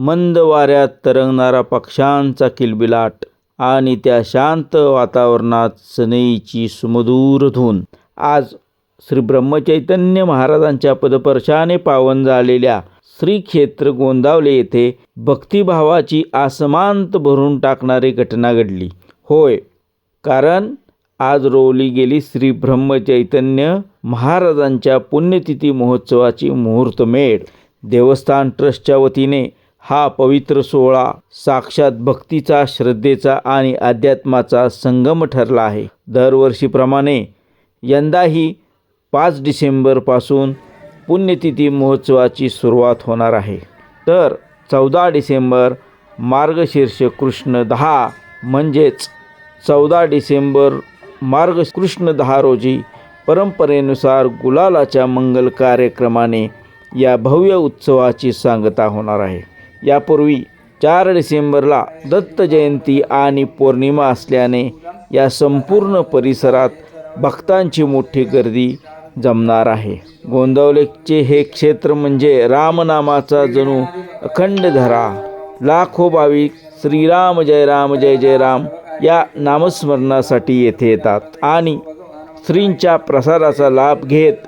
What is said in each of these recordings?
मंद वाऱ्यात तरंगणारा पक्ष्यांचा किलबिलाट आणि त्या शांत वातावरणात सनईची सुमधूर धून. आज श्री ब्रह्मचैतन्य महाराजांच्या पदपर्शाने पावन झालेल्या श्री क्षेत्र गोंदावले येथे भक्तिभावाची आसमांत भरून टाकणारी घटना घडली. होय कारण आज रोवली गेली श्री ब्रह्मचैतन्य महाराजांच्या पुण्यतिथी महोत्सवाची मुहूर्तमेढ. देवस्थान ट्रस्टच्या वतीने हा पवित्र सोहळा साक्षात भक्तीचा श्रद्धेचा आणि अध्यात्माचा संगम ठरला आहे. दरवर्षीप्रमाणे यंदाही पाच डिसेंबरपासून पुण्यतिथी महोत्सवाची सुरुवात होणार आहे. तर चौदा डिसेंबर मार्गशीर्ष कृष्ण दहा म्हणजेच चौदा डिसेंबर मार्ग कृष्ण दहा रोजी परंपरेनुसार गुलालाच्या मंगल कार्यक्रमाने या भव्य उत्सवाची सांगता होणार आहे. यापूर्वी चार डिसेंबरला दत्त जयंती आणि पौर्णिमा असल्याने या संपूर्ण परिसरात भक्तांची मोठी गर्दी जमणार आहे. गोंदवलेचे हे क्षेत्र म्हणजे रामनामाचा जणू अखंड धरा. लाखो भाविक श्रीराम जय राम जय जय राम या नामस्मरणासाठी येथे येतात आणि श्रींच्या प्रसादाचा लाभ घेत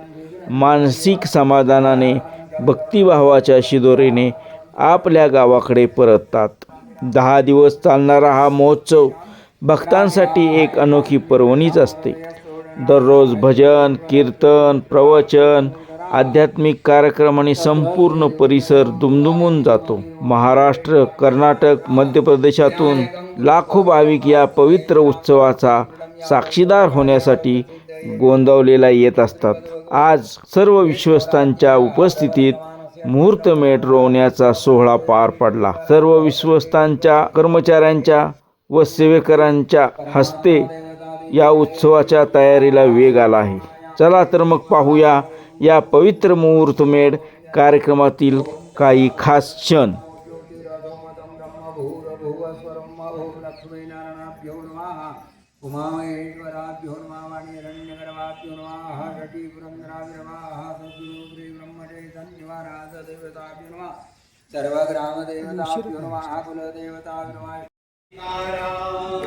मानसिक समाधानाने भक्तिभावाच्या शिदोरीने आपल्या गावाकडे परततात. दहा दिवस चालणारा हा महोत्सव भक्तांसाठी एक अनोखी पर्वणीच असते. दररोज भजन कीर्तन प्रवचन आध्यात्मिक कार्यक्रम आणि संपूर्ण परिसर दुमदुमून जातो. महाराष्ट्र कर्नाटक मध्य प्रदेशातून लाखो भाविक या पवित्र उत्सवाचा साक्षीदार होण्यासाठी गोंदवलेला येत असतात. आज सर्व विश्वस्तांच्या उपस्थितीत मुहूर्तमेढ रोवण्याचा सोहळा पार पडला. सर्व विश्वस्तांच्या कर्मचाऱ्यांच्या व सेवेकरांच्या हस्ते या उत्सवाच्या तयारीला वेग आला आहे. चला तर मग पाहूया या पवित्र मुहूर्तमेढ कार्यक्रमातील काही खास क्षण. ब्रह्मभूरभुवस्वरमभूलक्ष्मीनारायणाभ्यो नमः वाणी नमः वाणीरण्यगर्भाभ्यो षटी पुरन्दराभिरमाः ब्रह्मचैतन्यवाराधदेवताभ्यो नमः सर्वग्रामदेवताभ्यो नमः कुलदेवताभ्यो नमः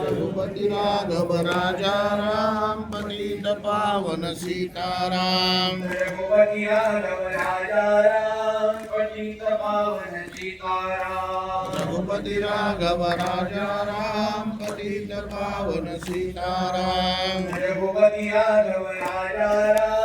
रघुपति राघव राजा राम पतित पावन सीताराम। रघुपति राघव राजा राम पतित पावन सीताराम रघुपति राघव राजा राम पतित पावन सीताराम रघुपति राघव राजा राम पतित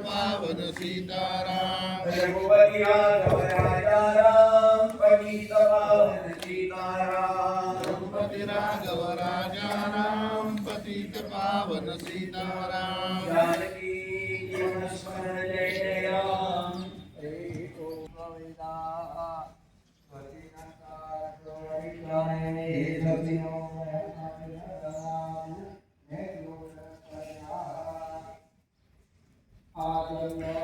पावन सीताराम रघुपति राघव राजा राम पतित पावन सीताराम रघुपति राघव राजा राम पतित पावन सीताराम जानकी जीवन स्मरण जय जय राम हरे ओम गोविंदा